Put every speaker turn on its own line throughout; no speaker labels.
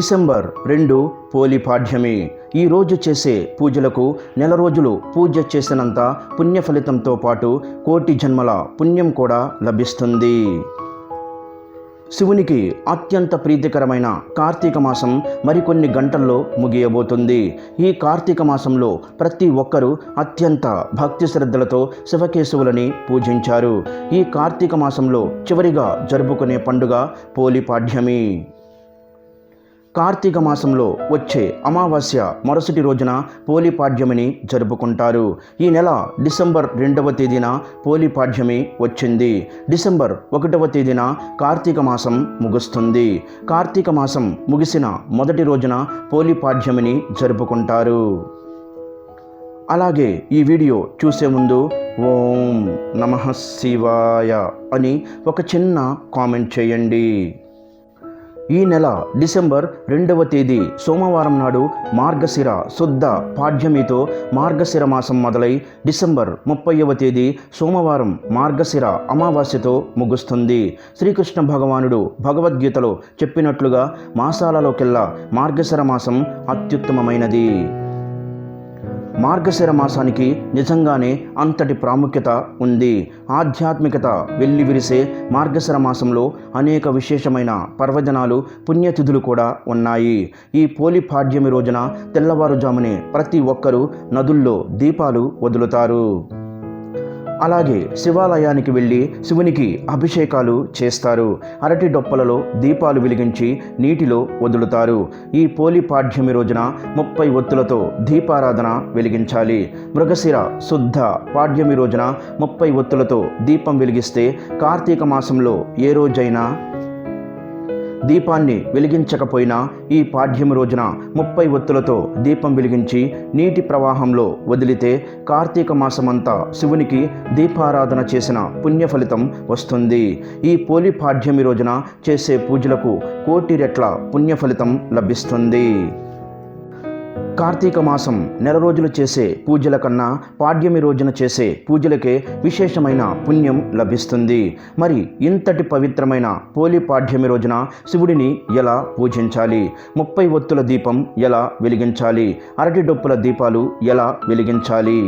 December రెండు పోలిపాఠ్యమి ఈ రోజు చేసే పూజలకు నెల రోజులు పూజ చేసినంత పుణ్య ఫలితంతో పాటు కోటి జన్మల పుణ్యం కూడా లభిస్తుంది. శివునికి అత్యంత ప్రీతికరమైన కార్తీక మాసం మరికొన్ని గంటల్లో ముగియబోతుంది. ఈ కార్తీక మాసంలో ప్రతి ఒక్కరూ అత్యంత భక్తి శ్రద్ధలతో శివకేశవులని పూజించారు. ఈ కార్తీక మాసంలో చివరిగా జరుపుకునే పండుగ పోలిపాడ్యమి కార్తీక మాసంలో వచ్చే అమావాస్య మరుసటి రోజున పోలిపాడ్యమిని జరుపుకుంటారు. ఈ నెల డిసెంబర్ రెండవ తేదీన పోలిపాడ్యమి వచ్చింది. డిసెంబర్ ఒకటవ తేదీన కార్తీక మాసం ముగుస్తుంది. కార్తీక మాసం ముగిసిన మొదటి రోజున పోలిపాడ్యమిని జరుపుకుంటారు. అలాగే ఈ వీడియో చూసే ముందు ఓం నమ శివాయ అని ఒక చిన్న కామెంట్ చేయండి. ఈ నెల డిసెంబర్ రెండవ తేదీ సోమవారం నాడు మార్గశిర శుద్ధ పాడ్యమితో మార్గశిర మాసం మొదలై డిసెంబర్ ముప్పైవ తేదీ సోమవారం మార్గశిర అమావాస్యతో ముగుస్తుంది. శ్రీకృష్ణ భగవానుడు భగవద్గీతలో చెప్పినట్లుగా మాసాలలోకెల్లా మార్గశిర మాసం అత్యుత్తమమైనది. మార్గశిర మాసానికి నిజంగానే అంతటి ప్రాముఖ్యత ఉంది. ఆధ్యాత్మికత వెల్లివిరిసే మార్గశిర మాసంలో అనేక విశేషమైన పర్వదినాలు పుణ్యతిథులు కూడా ఉన్నాయి. ఈ పోలిపాడ్యమి రోజున తెల్లవారుజామునే ప్రతి ఒక్కరూ నదుల్లో దీపాలు వదులుతారు. అలాగే శివాలయానికి వెళ్ళి శివునికి అభిషేకాలు చేస్తారు. అరటి డొప్పలలో దీపాలు వెలిగించి నీటిలో వదులుతారు. ఈ పోలిపాడ్యమి రోజున ముప్పై ఒత్తులతో దీపారాధన వెలిగించాలి. మృగశిర శుద్ధ పాడ్యమి రోజున ముప్పై ఒత్తులతో దీపం వెలిగిస్తే కార్తీక మాసంలో ఏ రోజైనా దీపాన్ని వెలిగించకపోయినా ఈ పాడ్యం రోజున ముప్పై ఒత్తులతో దీపం వెలిగించి నీటి ప్రవాహంలో వదిలితే కార్తీక మాసమంతా శివునికి దీపారాధన చేసిన పుణ్య ఫలితం వస్తుంది. ఈ పోలి పాడ్యమి రోజున చేసే పూజలకు కోటి రెట్ల పుణ్య ఫలితం లభిస్తుంది. కార్తీక మాసం నెల రోజులు చేసే పూజల కన్నా పాడ్యమి రోజున చేసే పూజలకే విశేషమైన పుణ్యం లభిస్తుంది. మరి ఇంతటి పవిత్రమైన పోలి పాడ్యమి రోజున శివుడిని ఎలా పూజించాలి? ముప్పై ఒత్తుల దీపం ఎలా వెలిగించాలి? అరటి డొప్పుల దీపాలు ఎలా వెలిగించాలి?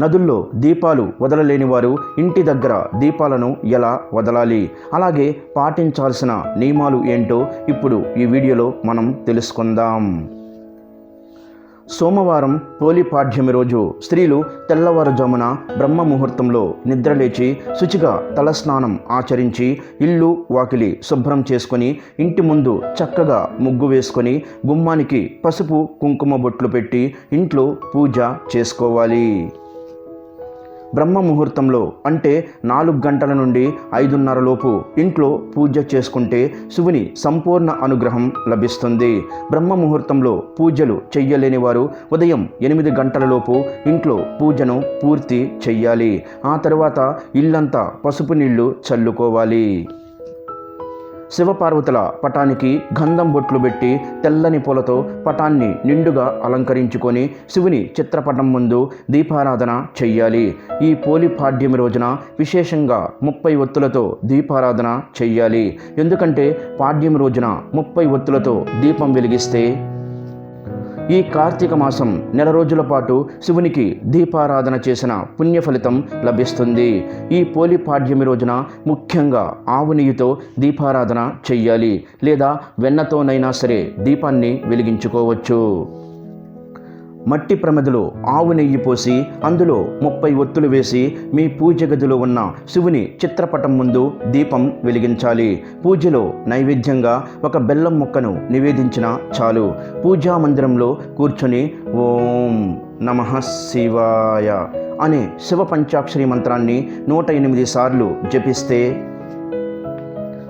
నదుల్లో దీపాలు వదలలేని వారు ఇంటి దగ్గర దీపాలను ఎలా వదలాలి? అలాగే పాటించాల్సిన నియమాలు ఏంటో ఇప్పుడు ఈ వీడియోలో మనం తెలుసుకుందాం. సోమవారం పోలిపాడ్యమి రోజు స్త్రీలు తెల్లవారుజామున బ్రహ్మ ముహూర్తంలో నిద్రలేచి శుచిగా తలస్నానం ఆచరించి ఇల్లు వాకిలి శుభ్రం చేసుకొని ఇంటి ముందు చక్కగా ముగ్గు వేసుకొని గుమ్మానికి పసుపు కుంకుమ బొట్లు పెట్టి ఇంట్లో పూజ చేసుకోవాలి. బ్రహ్మ ముహూర్తంలో అంటే నాలుగు గంటల నుండి ఐదున్నర లోపు ఇంట్లో పూజ చేసుకుంటే శివుని సంపూర్ణ అనుగ్రహం లభిస్తుంది. బ్రహ్మ ముహూర్తంలో పూజలు చెయ్యలేని వారు ఉదయం ఎనిమిది గంటల లోపు ఇంట్లో పూజను పూర్తి చెయ్యాలి. ఆ తర్వాత ఇల్లంతా పసుపు నీళ్ళు చల్లుకోవాలి. శివపార్వతుల పటానికి గంధం బొట్లు పెట్టి తెల్లని పూలతో పటాన్ని నిండుగా అలంకరించుకొని శివుని చిత్రపటం ముందు దీపారాధన చెయ్యాలి. ఈ పోలి పాడ్యమి రోజున విశేషంగా ముప్పై ఒత్తులతో దీపారాధన చెయ్యాలి. ఎందుకంటే పాడ్యం రోజున ముప్పై ఒత్తులతో దీపం వెలిగిస్తే ఈ కార్తీక మాసం నెల రోజుల పాటు శివునికి దీపారాధన చేసిన పుణ్య ఫలితం లభిస్తుంది. ఈ పోలి పాడ్యమి రోజున ముఖ్యంగా ఆవు నెయ్యితో దీపారాధన చెయ్యాలి లేదా వెన్నతోనైనా సరే దీపాన్ని వెలిగించుకోవచ్చు. మట్టి ప్రమదలో ఆవు నెయ్యి పోసి అందులో ముప్పై ఒత్తులు వేసి మీ పూజ గదిలో ఉన్న శివుని చిత్రపటం ముందు దీపం వెలిగించాలి. పూజలో నైవేద్యంగా ఒక బెల్లం ముక్కను నివేదించిన చాలు. పూజా మందిరంలో కూర్చొని ఓం నమ శివాయ అనే శివ పంచాక్షరి మంత్రాన్ని నూట ఎనిమిది సార్లు జపిస్తే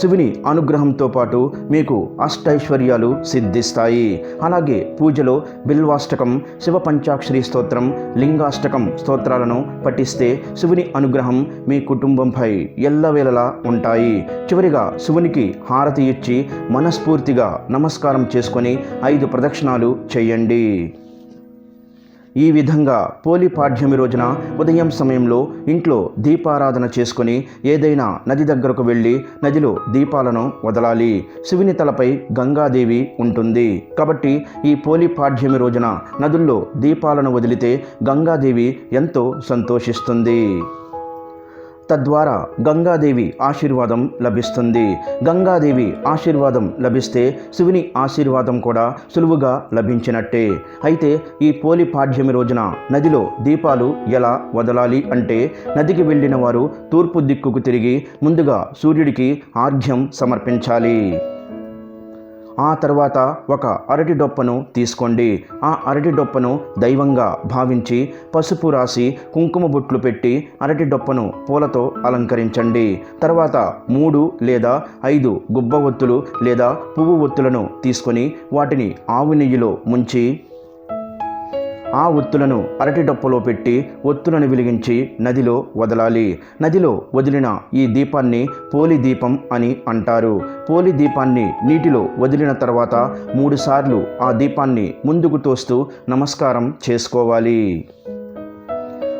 శివుని అనుగ్రహంతో పాటు మీకు అష్టైశ్వర్యాలు సిద్ధిస్తాయి. అలాగే పూజలో బిల్వాష్టకం శివ పంచాక్షరి స్తోత్రం లింగాష్టకం స్తోత్రాలను పఠిస్తే శివుని అనుగ్రహం మీ కుటుంబంపై ఎల్లవేళలా ఉంటాయి. చివరిగా శివునికి హారతి ఇచ్చి మనస్ఫూర్తిగా నమస్కారం చేసుకొని ఐదు ప్రదక్షిణాలు చేయండి. ఈ విధంగా పోలి పాఠ్యమి రోజున ఉదయం సమయంలో ఇంట్లో దీపారాధన చేసుకుని ఏదైనా నది దగ్గరకు వెళ్ళి నదిలో దీపాలను వదలాలి. శివుని తలపై గంగాదేవి ఉంటుంది. కాబట్టి ఈ పోలి పాఠ్యమి రోజున నదుల్లో దీపాలను వదిలితే గంగాదేవి ఎంతో సంతోషిస్తుంది. తద్వారా గంగాదేవి ఆశీర్వాదం లభిస్తుంది. గంగాదేవి ఆశీర్వాదం లభిస్తే శివుని ఆశీర్వాదం కూడా సులువుగా లభించినట్టే. అయితే ఈ పోలి పాడ్యమి రోజున నదిలో దీపాలు ఎలా వదలాలి అంటే నదికి వెళ్ళిన వారు తూర్పు దిక్కుకు తిరిగి ముందుగా సూర్యుడికి ఆర్ఘ్యం సమర్పించాలి. ఆ తర్వాత ఒక అరటి డొప్పను తీసుకోండి. ఆ అరటి డొప్పను దైవంగా భావించి పసుపు రాసి కుంకుమ బుట్లు పెట్టి అరటి డొప్పను పూలతో అలంకరించండి. తర్వాత మూడు లేదా ఐదు గుబ్బ ఒత్తులు లేదా పువ్వు ఒత్తులను తీసుకొని వాటిని ఆవు నెయ్యిలో ముంచి ఆ ఒత్తులను అరటి డొప్పలో పెట్టి ఒత్తులను వెలిగించి నదిలో వదలాలి. నదిలో వదిలిన ఈ దీపాన్ని పోలి దీపం అని అంటారు. పోలి దీపాన్ని నీటిలో వదిలిన తర్వాత మూడుసార్లు ఆ దీపాన్ని ముందుకు తోస్తూ నమస్కారం చేసుకోవాలి.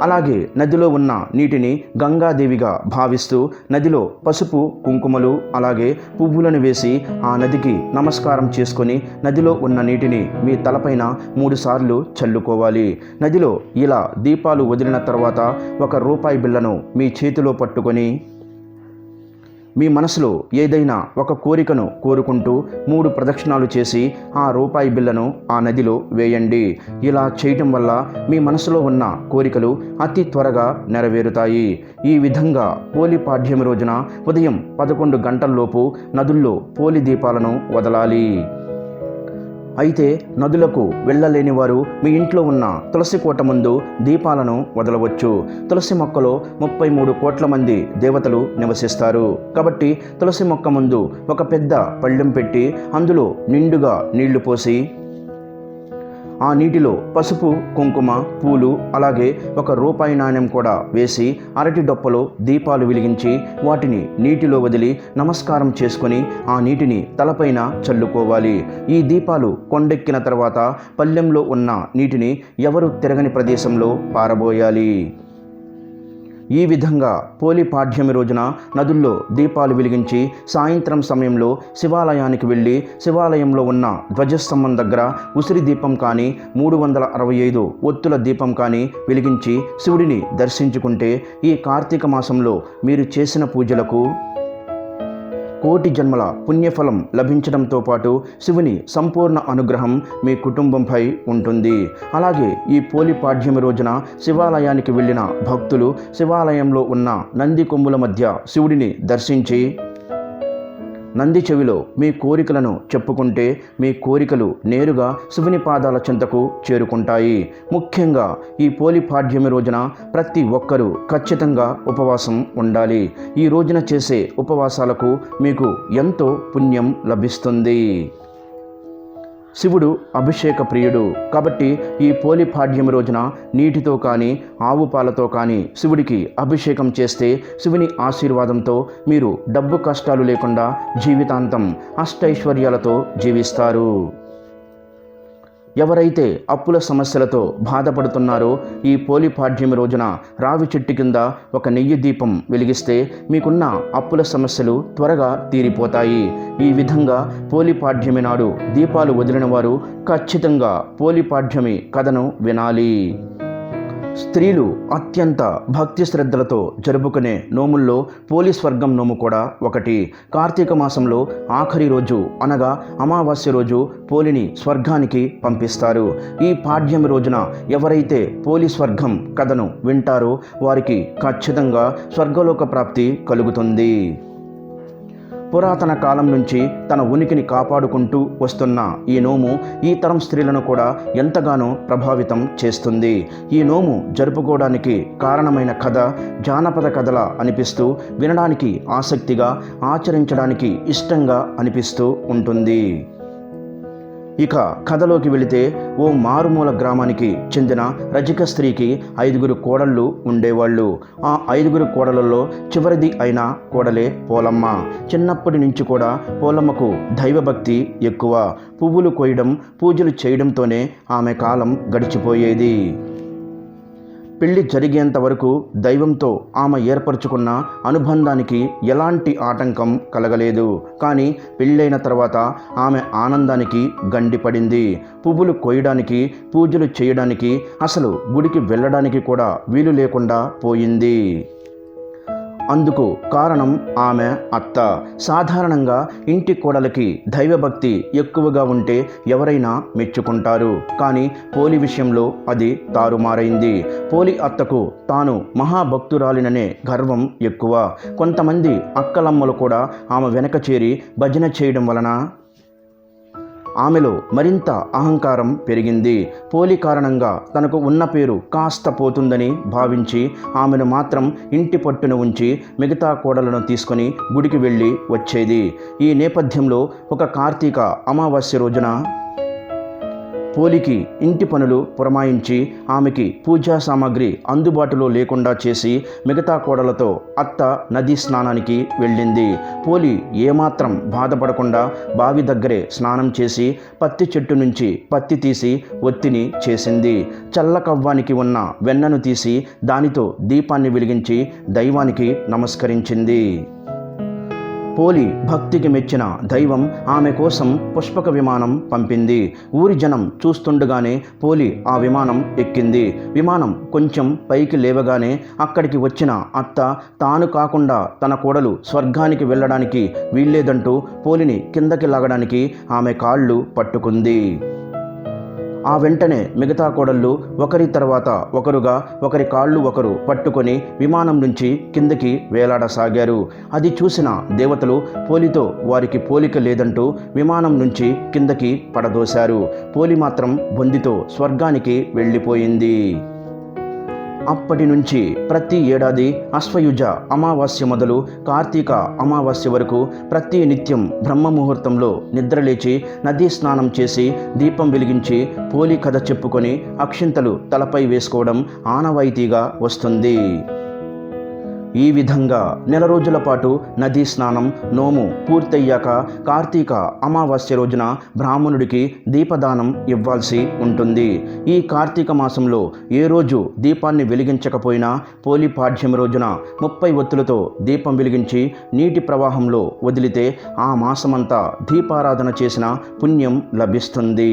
అలాగే నదిలో ఉన్న నీటిని గంగాదేవిగా భావిస్తూ నదిలో పసుపు కుంకుమలు అలాగే పువ్వులను వేసి ఆ నదికి నమస్కారం చేసుకొని నదిలో ఉన్న నీటిని మీ తలపైన మూడుసార్లు చల్లుకోవాలి. నదిలో ఇలా దీపాలు వదిలిన తర్వాత ఒక రూపాయి బిళ్ళను మీ చేతిలో పట్టుకొని మీ మనసులో ఏదైనా ఒక కోరికను కోరుకుంటూ మూడు ప్రదక్షిణాలు చేసి ఆ రూపాయి బిళ్ళను ఆ నదిలో వేయండి. ఇలా చేయటం వల్ల మీ మనసులో ఉన్న కోరికలు అతి త్వరగా నెరవేరుతాయి. ఈ విధంగా పోలి పాఠ్యం రోజున ఉదయం పదకొండు గంటల్లోపు నదుల్లో పోలి దీపాలను వదలాలి. అయితే నదులకు వెళ్ళలేని వారు మీ ఇంట్లో ఉన్న తులసి కోట ముందు దీపాలను వదలవచ్చు. తులసి మొక్కలో ముప్పై మూడు కోట్ల మంది దేవతలు నివసిస్తారు. కాబట్టి తులసి మొక్క ముందు ఒక పెద్ద పళ్ళెం పెట్టి అందులో నిండుగా నీళ్ళు పోసి ఆ నీటిలో పసుపు కుంకుమ పూలు అలాగే ఒక రూపాయి నాణ్యం కూడా వేసి అరటి డొప్పలో దీపాలు వెలిగించి వాటిని నీటిలో వదిలి నమస్కారం చేసుకొని ఆ నీటిని తలపైన చల్లుకోవాలి. ఈ దీపాలు కొండెక్కిన తర్వాత పల్లెంలో ఉన్న నీటిని ఎవరు తిరగని ప్రదేశంలో పారబోయాలి? ఈ విధంగా పోలి పాఠ్యమి రోజున నదుల్లో దీపాలు వెలిగించి సాయంత్రం సమయంలో శివాలయానికి వెళ్ళి శివాలయంలో ఉన్న ధ్వజస్తంభం దగ్గర ఉసిరి దీపం కానీ మూడు వందల అరవై ఐదు ఒత్తుల దీపం కానీ వెలిగించి శివుడిని దర్శించుకుంటే ఈ కార్తీక మాసంలో మీరు చేసిన పూజలకు కోటి జన్మల పుణ్యఫలం లభించడంతో పాటు శివుని సంపూర్ణ అనుగ్రహం మీ కుటుంబంపై ఉంటుంది. అలాగే ఈ పోలి పాడ్యమి రోజున శివాలయానికి వెళ్ళిన భక్తులు శివాలయంలో ఉన్న నంది కొమ్ముల మధ్య శివుడిని దర్శించి నంది చెవిలో మీ కోరికలను చెప్పుకుంటే మీ కోరికలు నేరుగా శివుని పాదాల చెంతకు చేరుకుంటాయి. ముఖ్యంగా ఈ పోలి పాడ్యమి రోజున ప్రతి ఒక్కరూ ఖచ్చితంగా ఉపవాసం ఉండాలి. ఈ రోజున చేసే ఉపవాసాలకు మీకు ఎంతో పుణ్యం లభిస్తుంది. శివుడు అభిషేక ప్రియుడు. కాబట్టి ఈ పోలిపాడ్యం రోజున నీటితో కానీ ఆవు పాలతో కానీ శివుడికి అభిషేకం చేస్తే శివుని ఆశీర్వాదంతో మీరు డబ్బు కష్టాలు లేకుండా జీవితాంతం అష్టైశ్వర్యాలతో జీవిస్తారు. ఎవరైతే అప్పుల సమస్యలతో బాధపడుతున్నారో ఈ పోలిపాడ్యమి రోజున రావి చెట్టు కింద ఒక నెయ్యి దీపం వెలిగిస్తే మీకున్న అప్పుల సమస్యలు త్వరగా తీరిపోతాయి. ఈ విధంగా పోలిపాడ్యమి నాడు దీపాలు వదిలిన వారు ఖచ్చితంగా పోలిపాడ్యమి కథను వినాలి. స్త్రీలు అత్యంత భక్తి శ్రద్ధలతో జరుపుకునే నోముల్లో పోలీస్ వర్గం నోము కూడా ఒకటి. కార్తీక మాసంలో ఆఖరి రోజు అనగా అమావాస్య రోజు పోలిని స్వర్గానికి పంపిస్తారు. ఈ పాడ్యం రోజున ఎవరైతే పోలీస్ వర్గం కథను వింటారో వారికి ఖచ్చితంగా స్వర్గలోక ప్రాప్తి కలుగుతుంది. పురాతన కాలం నుంచి తన ఉనికిని కాపాడుకుంటూ వస్తున్న ఈ నోము ఈ తరం స్త్రీలను కూడా ఎంతగానో ప్రభావితం చేస్తుంది. ఈ నోము జరుపుకోవడానికి కారణమైన కథ జానపద కథల అనిపిస్తూ వినడానికి ఆసక్తిగా ఆచరించడానికి ఇష్టంగా అనిపిస్తూ ఉంటుంది. ఇక కథలోకి వెళితే ఓ మారుమూల గ్రామానికి చెందిన రజిక స్త్రీకి ఐదుగురు కోడళ్ళు ఉండేవాళ్ళు. ఆ ఐదుగురు కోడలలో చివరిది అయిన కోడలే పోలమ్మ. చిన్నప్పటి నుంచి కూడా పోలమ్మకు దైవభక్తి ఎక్కువ. పువ్వులు కోయడం పూజలు చేయడంతోనే ఆమె కాలం గడిచిపోయేది. పెళ్ళి జరిగేంత వరకు దైవంతో ఆమె ఏర్పరచుకున్న అనుబంధానికి ఎలాంటి ఆటంకం కలగలేదు. కానీ పెళ్ళైన తర్వాత ఆమె ఆనందానికి గండిపడింది పువ్వులు కోయడానికి పూజలు చేయడానికి అసలు గుడికి వెళ్ళడానికి కూడా వీలు లేకుండా పోయింది. అందుకు కారణం ఆమె అత్త. సాధారణంగా ఇంటి కోడలకి దైవభక్తి ఎక్కువగా ఉంటే ఎవరైనా మెచ్చుకుంటారు. కానీ పోలి విషయంలో అది తారుమారైంది. పోలి అత్తకు తాను మహాభక్తురాలిననే గర్వం ఎక్కువ. కొంతమంది అక్కలమ్మలు కూడా ఆమె వెనక చేరి భజన చేయడం వలన ఆమెలో మరింత అహంకారం పెరిగింది. పోలి కారణంగా తనకు ఉన్న పేరు కాస్త పోతుందని భావించి ఆమెను మాత్రం ఇంటి పట్టున ఉంచి మిగతా కోడలను తీసుకొని గుడికి వెళ్ళి వచ్చేది. ఈ నేపథ్యంలో ఒక కార్తీక అమావాస్య రోజున పోలికి ఇంటి పనులు పురమాయించి ఆమెకి పూజా సామాగ్రి అందుబాటులో లేకుండా చేసి మిగతా కోడలతో అత్త నదీ స్నానానికి వెళ్ళింది. పోలి ఏమాత్రం బాధపడకుండా బావి దగ్గరే స్నానం చేసి పత్తి చెట్టు నుంచి పత్తి తీసి ఒత్తిని చేసింది. చల్లకవ్వానికి ఉన్న వెన్నను తీసి దానితో దీపాన్ని వెలిగించి దైవానికి నమస్కరించింది. పోలి భక్తికి మెచ్చిన దైవం ఆమె కోసం పుష్పక విమానం పంపింది. ఊరి జనం చూస్తుండగానే పోలి ఆ విమానం ఎక్కింది. విమానం కొంచెం పైకి లేవగానే అక్కడికి వచ్చిన అత్త తాను కాకుండా తన కోడలు స్వర్గానికి వెళ్ళడానికి వీల్లేదంటూ పోలిని కిందకి లాగడానికి ఆమె కాళ్ళు పట్టుకుంది. ఆ వెంటనే మిగతా కోడళ్ళు ఒకరి తర్వాత ఒకరుగా ఒకరి కాళ్ళు ఒకరు పట్టుకొని విమానం నుంచి కిందకి వేలాడసాగారు. అది చూసిన దేవతలు పోలితో వారికి పోలిక లేదంటూ విమానం నుంచి కిందకి పడదోశారు. పోలి మాత్రం బొందితో స్వర్గానికి వెళ్ళిపోయింది. అప్పటి నుంచి ప్రతి ఏడాది అశ్వయుజ అమావాస్య మొదలు కార్తీక అమావాస్య వరకు ప్రతి నిత్యం బ్రహ్మ ముహూర్తంలో నిద్రలేచి నదీ స్నానం చేసి దీపం వెలిగించి పోలి కథ చెప్పుకొని అక్షింతలు తలపై వేసుకోవడం ఆనవాయితీగా వస్తుంది. ఈ విధంగా నెల రోజుల పాటు నదీ స్నానం నోము పూర్తయ్యాక కార్తీక అమావాస్య రోజున బ్రాహ్మణుడికి దీపదానం ఇవ్వాల్సి ఉంటుంది. ఈ కార్తీక మాసంలో ఏ రోజు దీపాన్ని వెలిగించకపోయినా పోలిపాడ్యం రోజున ముప్పై ఒత్తులతో దీపం వెలిగించి నీటి ప్రవాహంలో వదిలితే ఆ మాసమంతా దీపారాధన చేసిన పుణ్యం లభిస్తుంది.